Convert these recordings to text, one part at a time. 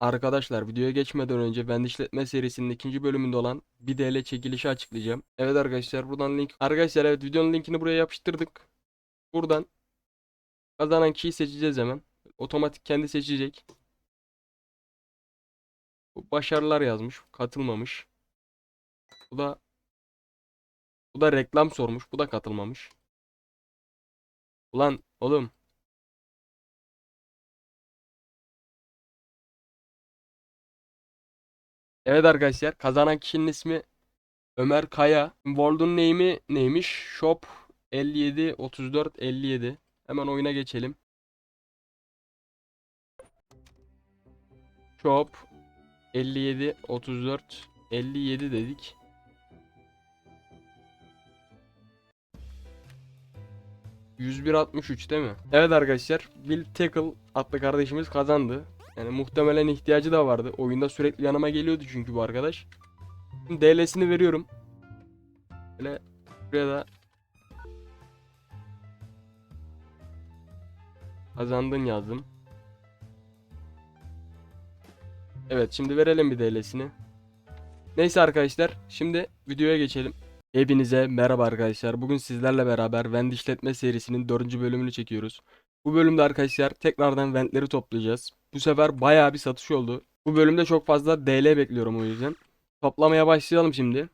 Arkadaşlar videoya geçmeden önce ben işletme serisinin ikinci bölümünde olan 1DL çekilişi açıklayacağım. Evet arkadaşlar buradan link. Arkadaşlar evet videonun linkini buraya yapıştırdık. Buradan kazanan kişiyi seçeceğiz hemen. Otomatik kendi seçecek. Başarılar yazmış. Katılmamış. Bu da bu da reklam sormuş. Bu da katılmamış. Ulan oğlum Evet arkadaşlar kazanan kişinin ismi Ömer Kaya. World'un name'i neymiş? Shop 57 34 57. Hemen oyuna geçelim. Shop 57 34 57 dedik. ...101.63 değil mi? Evet arkadaşlar... ...Will Tackle adlı kardeşimiz kazandı. Yani muhtemelen ihtiyacı da vardı. Oyunda sürekli yanıma geliyordu çünkü bu arkadaş. Şimdi DL'sini veriyorum. Böyle buraya da kazandın yazdım. Evet şimdi verelim bir DL'sini. Neyse arkadaşlar şimdi videoya geçelim. Hepinize merhaba arkadaşlar. Bugün sizlerle beraber Vend işletme serisinin 4. bölümünü çekiyoruz. Bu bölümde arkadaşlar tekrardan ventleri toplayacağız. Bu sefer bayağı bir satış oldu. Bu bölümde çok fazla DL bekliyorum o yüzden. Toplamaya başlayalım şimdi.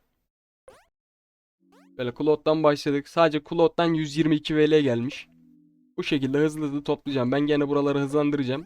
Böyle Claude'dan başladık. Sadece Claude'dan 122 VL gelmiş. Bu şekilde hızlı hızlı toplayacağım. Ben gene buraları hızlandıracağım.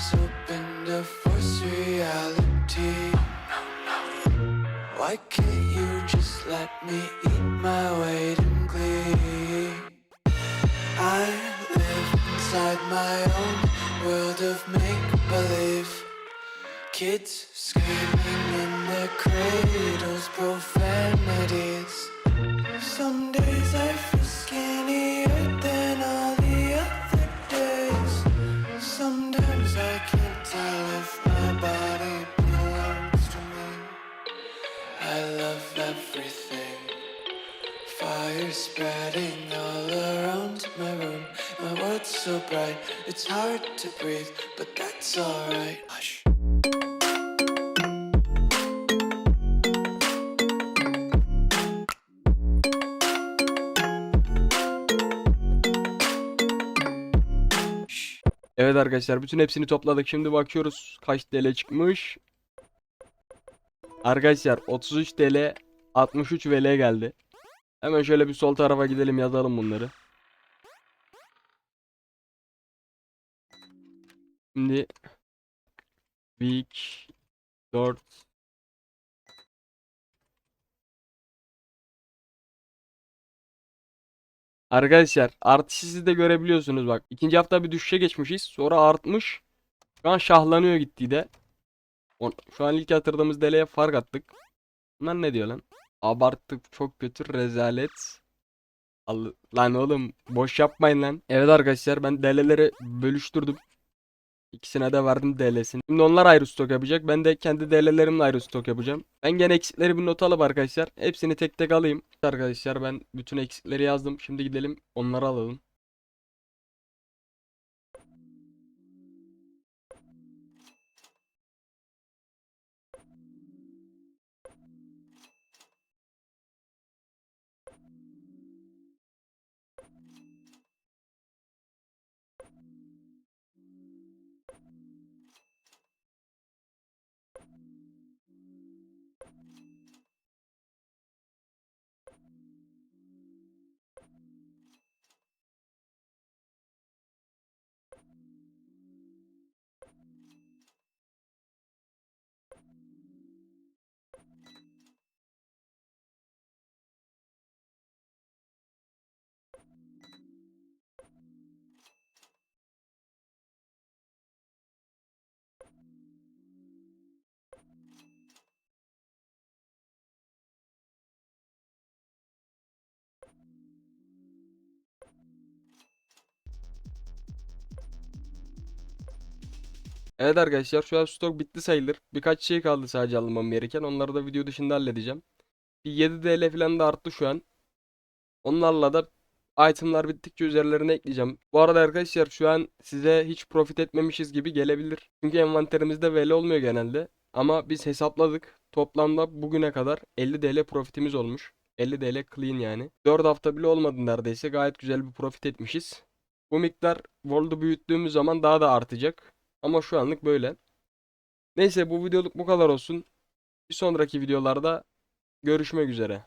eyes open to force reality. Why can't you just let me eat my weight in glee? I live inside my own world of make believe. Kids screaming in their cradles, profanities. Spreading all around my room. My world's so bright, it's hard to breathe, but that's alright. Hush. Evet arkadaşlar bütün hepsini topladık. Şimdi bakıyoruz kaç TL çıkmış. Arkadaşlar 33 TL 63 VL geldi. Hemen şöyle bir sol tarafa gidelim yazalım bunları. Şimdi Week 4 Arkadaşlar artışı siz de görebiliyorsunuz bak. İkinci hafta bir düşüşe geçmişiz. Sonra artmış. Şu an şahlanıyor gittiği de. Şu an ilk yatırdığımız deleye fark attık. Bunlar ne diyor lan? Abarttık çok kötü rezalet. Al lan oğlum boş yapmayın lan. Evet arkadaşlar ben deleleri bölüştürdüm. İkisine de verdim DL'sini. Şimdi onlar ayrı stok yapacak. Ben de kendi DL'lerimle ayrı stok yapacağım. Ben gene eksikleri bir not alıp arkadaşlar. Hepsini tek tek alayım. Arkadaşlar ben bütün eksikleri yazdım. Şimdi gidelim onları alalım. Evet arkadaşlar şu an stok bitti sayılır. Birkaç şey kaldı sadece almam gereken. Onları da video dışında halledeceğim. Bir 7 TL falan da arttı şu an. Onlarla da itemlar bittikçe üzerlerine ekleyeceğim. Bu arada arkadaşlar şu an size hiç profit etmemişiz gibi gelebilir. Çünkü envanterimizde VL olmuyor genelde. Ama biz hesapladık. Toplamda bugüne kadar 50 TL profitimiz olmuş. 50 TL clean yani. 4 hafta bile olmadı neredeyse. Gayet güzel bir profit etmişiz. Bu miktar World'u büyüttüğümüz zaman daha da artacak. Ama şu anlık böyle. Neyse bu videoluk bu kadar olsun. Bir sonraki videolarda görüşmek üzere.